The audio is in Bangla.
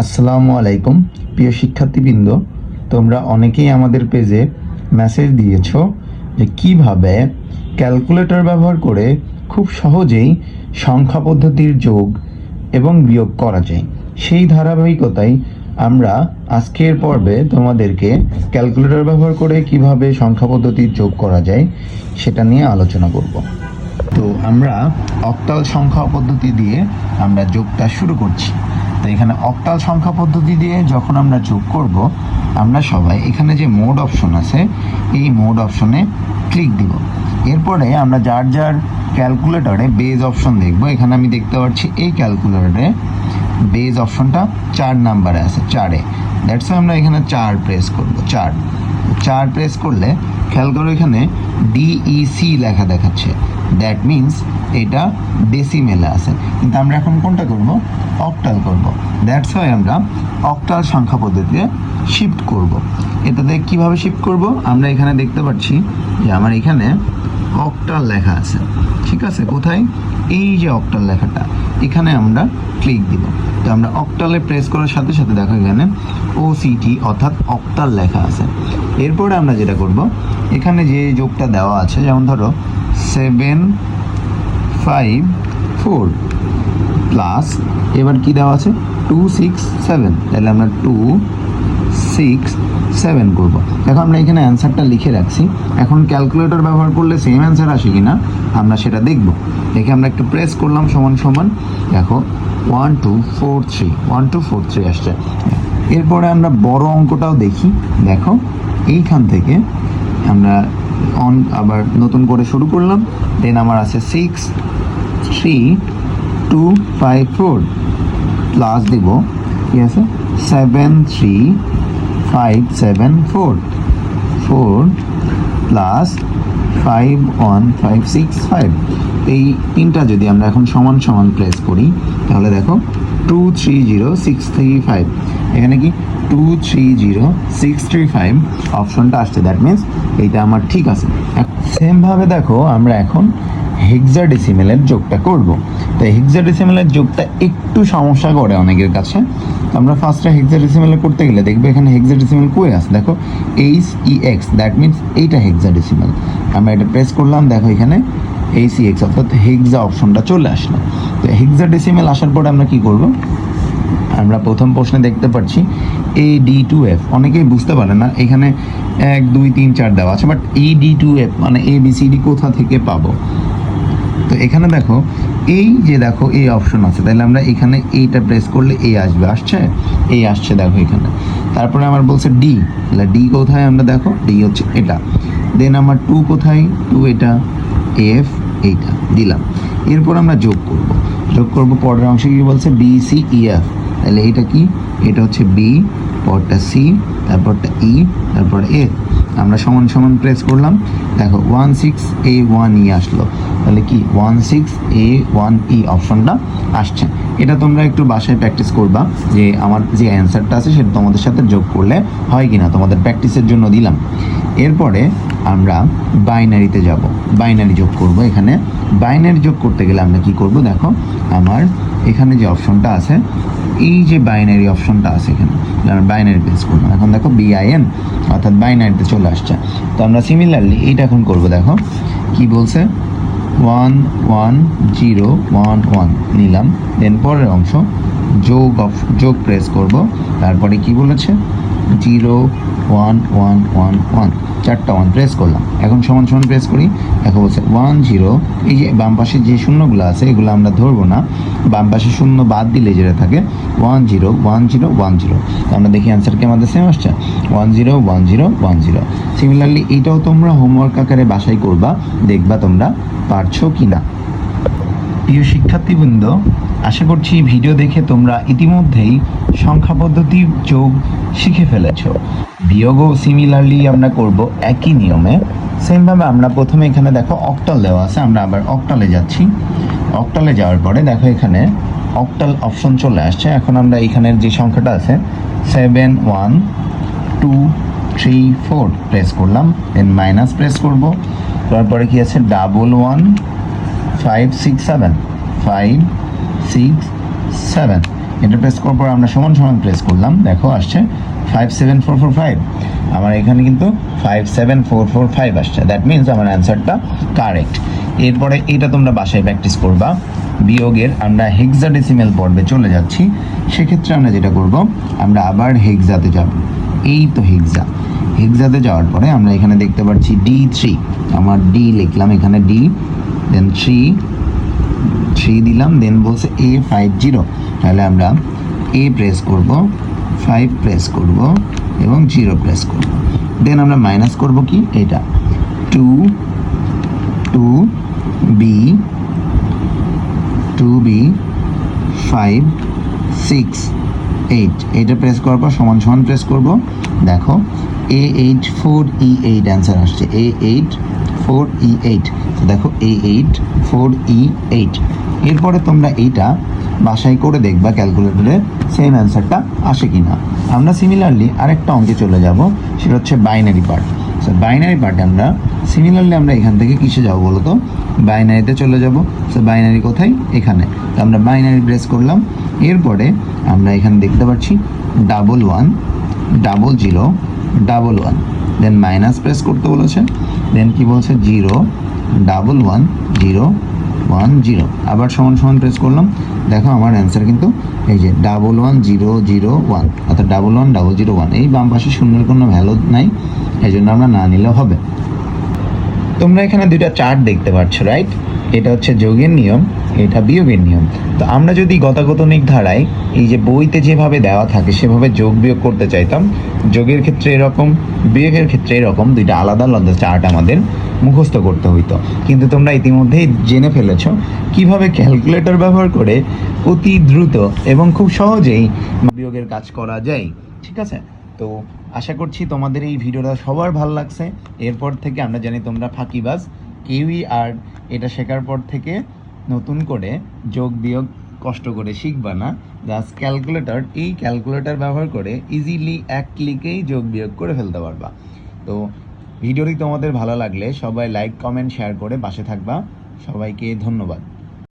আসসালামু আলাইকুম, প্রিয় শিক্ষার্থীবৃন্দ, তোমরা অনেকেই আমাদের পেজে মেসেজ দিয়েছ যে কীভাবে ক্যালকুলেটর ব্যবহার করে খুব সহজেই সংখ্যা পদ্ধতির যোগ এবং বিয়োগ করা যায়। সেই ধারাবাহিকতায় আমরা আজকের পর্বে তোমাদেরকে ক্যালকুলেটর ব্যবহার করে কীভাবে সংখ্যা পদ্ধতির যোগ করা যায় সেটা নিয়ে আলোচনা করব। তো আমরা অক্টাল সংখ্যা পদ্ধতি দিয়ে আমরা যোগটা শুরু করছি। তো এখানে অক্টাল সংখ্যা পদ্ধতি দিয়ে যখন আমরা যোগ করব, আমরা সবাই এখানে যে মোড অপশন আছে, এই মোড অপশনে ক্লিক দিব। এরপরে আমরা যার যার ক্যালকুলেটরে বেজ অপশন দেখব। এখানে আমি দেখতে পাচ্ছি এই ক্যালকুলেটরে বেজ অপশনটা চার নাম্বারে আছে, চারে দ্যাটস আমরা এখানে চার প্রেস করব, চার। চার প্রেস করলে, খেয়াল করো এখানে ডিইসি লেখা দেখাচ্ছে। দ্যাট মিন্স এটা ডেসিমেলে আছে। কিন্তু আমরা এখন কোনটা করব? অক্টাল করব। দ্যাটস ওয়াই আমরা অক্টাল সংখ্যা পদ্ধতিতে শিফট করব। এটাতে কীভাবে শিফট করব? আমরা এখানে দেখতে পাচ্ছি যে আমার এখানে অক্টাল লেখা আছে। ঠিক আছে? কোথায়? এই যে অক্টাল লেখাটা। এখানে আমরা ক্লিক দিব। তো আমরা অক্টালে প্রেস করার সাথে সাথে দেখো এখানে ও সিটি অর্থাৎ অক্টাল লেখা আছে। এরপরে আমরা যেটা করব, এখানে যে যোগটা দেওয়া আছে, যেমন ধরো সেভেন ফাইভ ফোর প্লাস, এবার কী দেওয়া আছে? Two six seven. তাহলে আমরা টু সিক্স সেভেন করব। দেখো আমরা এখানে অ্যান্সারটা লিখে রাখছি। এখন ক্যালকুলেটর ব্যবহার করলে সেম অ্যান্সার আসে কি না আমরা সেটা দেখব। দেখে আমরা একটু প্রেস করলাম সমান সমান। দেখো, one, two, four, three. One, two, four, three আসছে। এরপরে আমরা বড় অঙ্কটাও দেখি। দেখো, এইখান থেকে আমরা অন আবার নতুন করে শুরু করলাম দেন আমার আছে six three two five four plus দিব, কি আছে? Seven three five seven four four plus five one five six five এই তিনটা যদি আমরা এখন সমান সমান প্লেস করি, তাহলে দেখো two three zero six three five এখানে কি? Two three zero six three five অপশনটা আসছে। দ্যাট মিন্স এইটা আমার ঠিক আছে। সেমভাবে দেখো, আমরা এখন হেক্সাডেসিমেলের যোগটা করব। তো হেক্সাডেসিমেলের যোগটা একটু সমস্যা করে অনেকের কাছে। আমরা ফার্স্টে হেক্সাডেসিমেলে করতে গেলে দেখবে এখানে হেক্সাডেসিমেল কই আছে। দেখো H E X that means এইটা হেক্সাডেসিমেল আমরা এটা প্রেস করলাম, দেখো এখানে এই সি এক্স অর্থাৎ হেক্সা অপশনটা চলে আসলো। তো হেক্সাডেসিমেল আসার পরে আমরা কি করব? আমরা প্রথম প্রশ্নে দেখতে পাচ্ছি এ ডি টু এফ অনেকেই বুঝতে পারে না, এখানে এক, দুই, তিন, চার দেওয়া আছে but A D two F মানে এ বি সি ডি কোথা থেকে পাবো? তো এখানে দেখো, এই যে দেখো, এই অপশন আছে, তাহলে আমরা এখানে এইটা প্রেস করলে এই আসবে, আসছে? এই আসছে, দেখো এখানে। তারপরে আমার বলছে ডি তাহলে ডি কোথায় আমরা দেখো? ডি হচ্ছে এটা। দেন আমার টু কোথায়? টু এটা এফ এইটা, দিলাম। এরপর আমরা যোগ করব। যোগ করব, পরের অংশে কি বলছে? বি সি ই এফ তাহলে এটা কি? এটা হচ্ছে বি পরটা সি তারপরটা ই তারপর এফ আমরা সমান সমান প্রেস করলাম। দেখো one six A one E আসলো। তাহলে কি? One six A one E অপশনটা আসছে। এটা তোমরা একটু বাসায় প্র্যাকটিস করবা যে আমার যে অ্যান্সারটা আছে সেটা তোমাদের সাথে যোগ করলে হয় কি না তোমাদের প্র্যাকটিসের জন্য দিলাম। এরপরে আমরা বাইনারিতে যাব। বাইনারি যোগ করব এখানে। বাইনারি যোগ করতে গেলে আমরা কি করব? দেখো, আমার এখানে যে অপশনটা আছে এই যে বাইনারি অপশনটা আছে এখানে আমরা বাইনারি প্রেস করব এখন দেখো বিআইএন অর্থাৎ বাইনারিতে চলে আসছে। তো আমরা সিমিলারলি এইটা এখন করব, দেখো। কি বলছে? One one zero one one নিলাম। দেন পরের অংশ যোগ অফ যোগ প্রেস করব। তারপরে কি বলেছে? Zero one one one one চারটা ওয়ান প্রেস করলাম। এখন সমান সমান প্রেস করি। দেখো বলছে ওয়ান জিরো এই যে বাম পাশে যে শূন্যগুলো আছে, এগুলো আমরা ধরবো না। বাম পাশে শূন্য বাদ দিলে যেটা থাকে one zero one zero one zero আমরা দেখি অ্যান্সার কি আমাদের সেম আসছে? One zero one zero one zero similarly এইটাও তোমরা হোমওয়ার্ক আকারে বাসায় করবা, দেখবা তোমরা পারছ কি না প্রিয় শিক্ষার্থীবৃন্দ, আশা করছি ভিডিও দেখে তোমরা ইতিমধ্যেই সংখ্যা পদ্ধতি যোগ শিখে ফেলেছ। বিয়োগও সিমিলারলি আমরা করব একই নিয়মে। সেমভাবে আমরা প্রথমে এখানে দেখো অক্টাল দেওয়া আছে, আমরা আবার অক্টালে যাচ্ছি। অক্টালে যাওয়ার পরে দেখো এখানে অক্টাল অপশন চলে আসছে। এখন আমরা এখানের যে সংখ্যাটা আছে seven one two three four press করলাম দেন মাইনাস প্রেস করব। তারপরে কি আছে? Double one five six seven five six seven এটা প্রেস করার পর আমরা সমান সমান প্রেস করলাম। দেখো, আসছে five seven four four five আমার এখানে কিন্তু five seven four four five আসছে। দ্যাট মিনস আমার অ্যান্সারটা কারেক্ট এরপরে এটা তোমরা বাসায় প্র্যাকটিস করবা। বিয়োগের আমরা হেক্সাডেসিমেল পর্বে চলে যাচ্ছি। সেক্ষেত্রে আমরা যেটা করব, আমরা আবার হেক্সাতে যাব। এই তো হেক্সা হেক্সাতে যাওয়ার পরে আমরা এখানে দেখতে পাচ্ছি ডি থ্রি আমার ডি লিখলাম, এখানে ডি দেন থ্রি থ্রি দিলাম দেন বলছে এ ফাইভ জিরো তাহলে আমরা এ প্রেস করব ফাইভ প্রেস করব এবং জিরো প্রেস করব। দেন আমরা মাইনাস করব কি? এটা two two B two B five six eight এটা প্রেস করার পর সমান সমান প্রেস করব। দেখো A eight four E eight answer আসছে। A eight four E eight দেখো A eight four E eight এরপরে তোমরা এইটা বাসায় করে দেখবা ক্যালকুলেটরে সেম অ্যান্সারটা আসে কি না আমরা সিমিলারলি আরেকটা অঙ্কে চলে যাব, সেটা হচ্ছে বাইনারি পার্ট সো বাইনারি পার্টে আমরা সিমিলারলি আমরা এখান থেকে কিসে যাব বলো তো বাইনারিতে চলে যাব। সো বাইনারি কোথায়? এখানে। তো আমরা বাইনারি প্রেস করলাম। এরপরে আমরা এখানে দেখতে পাচ্ছি double one double zero double one then minus press করতে বলেছে। দেন কি বলছে? Zero double one zero one zero আবার সমান সমান প্রেস করলাম। দেখো আমার অ্যান্সার কিন্তু এই যে double one zero zero one অর্থাৎ double one double zero one এই বাম পাশে শূন্যের কোনো ভ্যালু নাই, এই জন্য আমরা না নিলেও হবে। তোমরা এখানে দুইটা চার্ট দেখতে পাচ্ছ রাইট এটা হচ্ছে যোগের নিয়ম। এটা বিয়োগের নিয়ম। তো আমরা যদি গতাগতনিক ধারায় এই যে বইতে যেভাবে দেওয়া থাকে, সেভাবে যোগ বিয়োগ করতে চাইতাম, যোগের ক্ষেত্রে এরকম, বিয়োগের ক্ষেত্রে এরকম দুইটা আলাদা আলাদা চার্ট আমাদের মুখস্থ করতে হইতো। কিন্তু তোমরা ইতিমধ্যেই জেনে ফেলেছ কীভাবে ক্যালকুলেটর ব্যবহার করে অতি দ্রুত এবং খুব সহজেই বিয়োগের কাজ করা যায়। ঠিক আছে? তো আশা করছি তোমাদের এই ভিডিওটা সবার ভালো লাগছে। এরপর থেকে আমরা জানি তোমরা ফাঁকিবাজ, কেউই আর এটা শেখার পর থেকে নতুন করে যোগ বিয়োগ কষ্ট করে শিখবা না। জাস্ট ক্যালকুলেটর এই ক্যালকুলেটর ব্যবহার করে ইজিলি এক ক্লিকেই যোগ বিয়োগ করে ফেলতে পারবা। তো ভিডিওটি তোমাদের ভালো লাগলে সবাই লাইক কমেন্ট শেয়ার করে পাশে থাকবা। সবাইকে ধন্যবাদ।